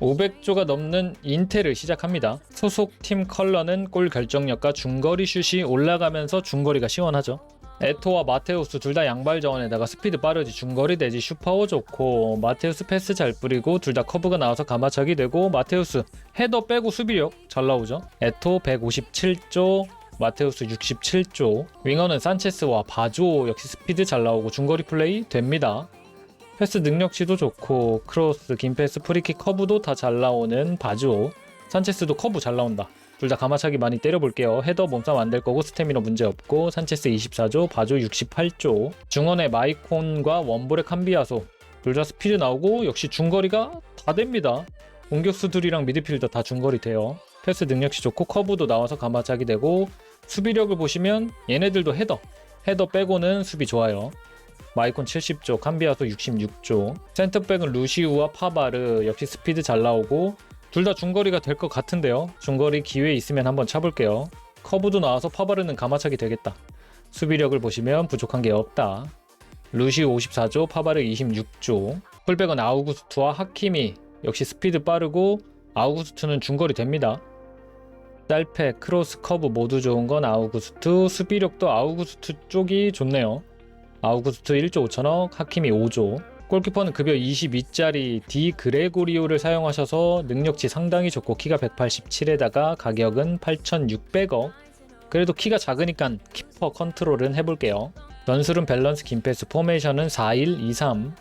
500조가 넘는 인텔을 시작합니다. 소속 팀 컬러는 골 결정력과 중거리 슛이 올라가면서 중거리가 시원하죠. 에토와 마테우스 둘 다 양발 저원에다가 스피드 빠르지 중거리 대지 슈퍼워 좋고 마테우스 패스 잘 뿌리고 둘 다 커브가 나와서 가마차기 되고 마테우스 헤더 빼고 수비력 잘 나오죠. 에토 157조 마테우스 67조 윙어는 산체스와 바조 역시 스피드 잘 나오고 중거리 플레이 됩니다. 패스 능력치도 좋고 크로스, 긴 패스, 프리킥 커브도 다 잘 나오는 바조 산체스도 커브 잘 나온다. 둘 다 가마차기 많이 때려볼게요. 헤더 몸싸움 안 될 거고 스태미너 문제 없고 산체스 24조, 바조 68조 중원의 마이콘과 원볼의 캄비아소 둘 다 스피드 나오고 역시 중거리가 다 됩니다. 공격수들이랑 미드필더 다 중거리 돼요. 패스 능력치 좋고 커브도 나와서 가마차기 되고 수비력을 보시면 얘네들도 헤더 헤더 빼고는 수비 좋아요. 마이콘 70조, 캄비아소 66조, 센터백은 루시우와 파바르 역시 스피드 잘 나오고 둘 다 중거리가 될 것 같은데요. 중거리 기회 있으면 한번 차볼게요. 커브도 나와서 파바르는 가마차기 되겠다. 수비력을 보시면 부족한 게 없다. 루시우 54조, 파바르 26조. 풀백은 아우구스투와 하키미 역시 스피드 빠르고 아우구스투는 중거리 됩니다. 짤페, 크로스, 커브 모두 좋은 건 아우구스투, 수비력도 아우구스투 쪽이 좋네요. 아우구스트 1조 5천억, 하키미 5조. 골키퍼는 급여 22짜리 디 그레고리오를 사용하셔서 능력치 상당히 좋고 키가 187에다가 가격은 8,600억. 그래도 키가 작으니까 키퍼 컨트롤은 해볼게요. 전술은 밸런스 긴 패스 포메이션은 4-1-2-3.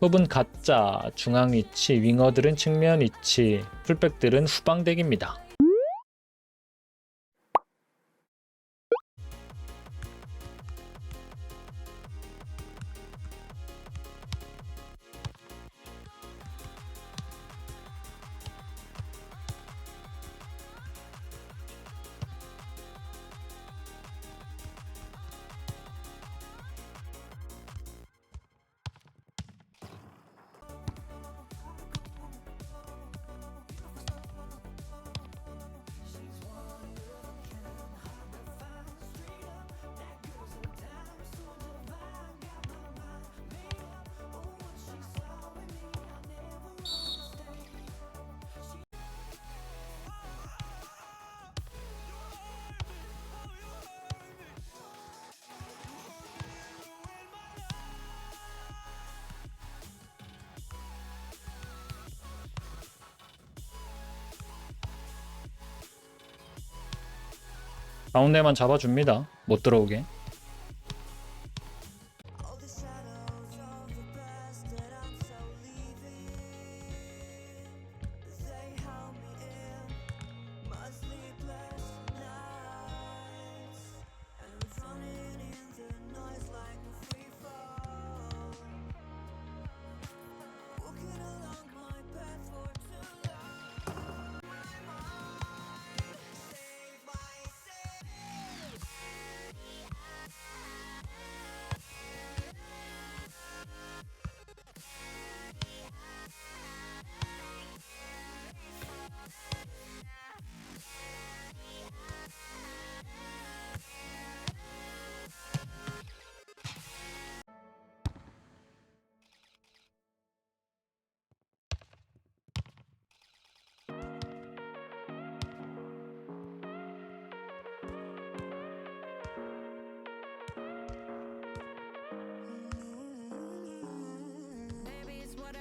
흡은 가짜, 중앙 위치, 윙어들은 측면 위치, 풀백들은 후방덱입니다. 가운데만 잡아줍니다. 못 들어오게.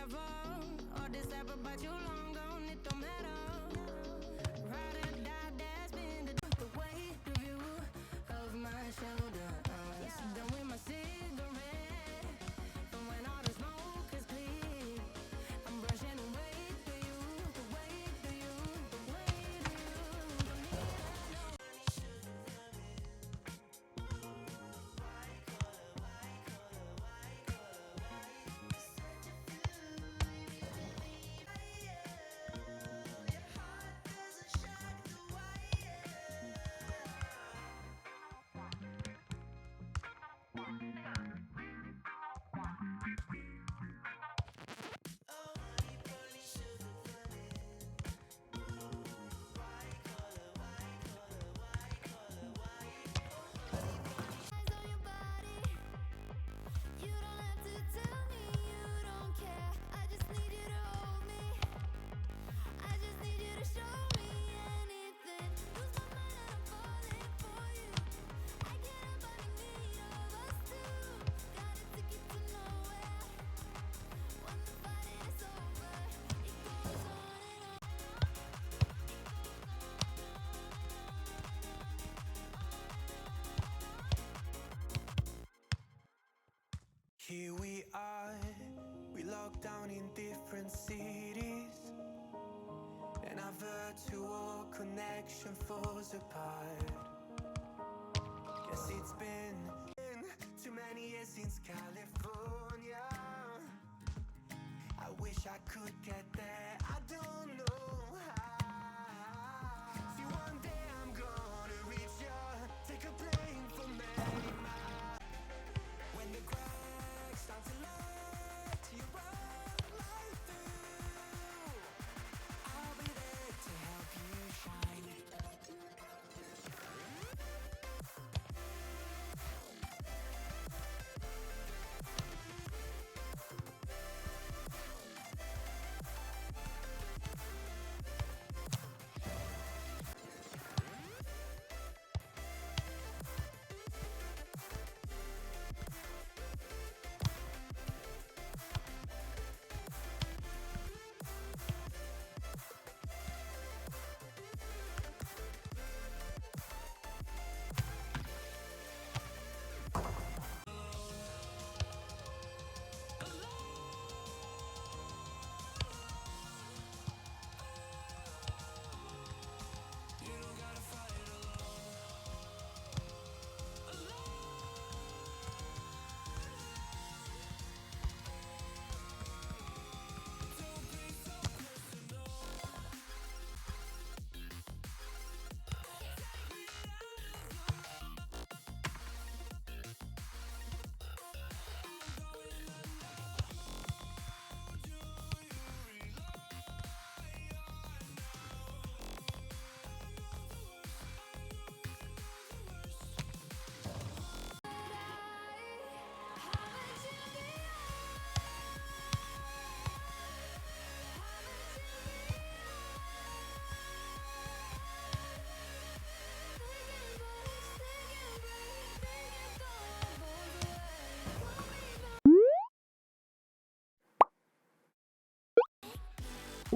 microphone or decipher by too long. Down in different cities, and our virtual connection falls apart. Yes, it's been too many years since California. I wish I could get there, I don't know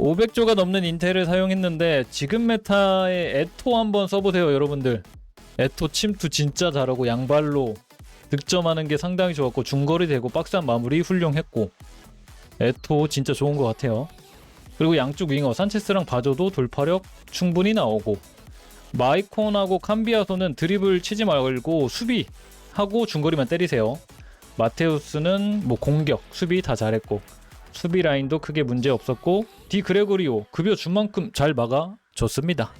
500조가 넘는 인텔을 사용했는데 지금 메타의 에토 한번 써보세요 여러분들. 에토 침투 진짜 잘하고 양발로 득점하는 게 상당히 좋았고 중거리 되고 박스한 마무리 훌륭했고 에토 진짜 좋은 것 같아요. 그리고 양쪽 윙어 산체스랑 바저도 돌파력 충분히 나오고 마이콘하고 캄비아소는 드리블 치지 말고 수비하고 중거리만 때리세요. 마테우스는 뭐 공격 수비 다 잘했고 수비 라인도 크게 문제 없었고 디 그레고리오 급여 준 만큼 잘 막아 줬습니다.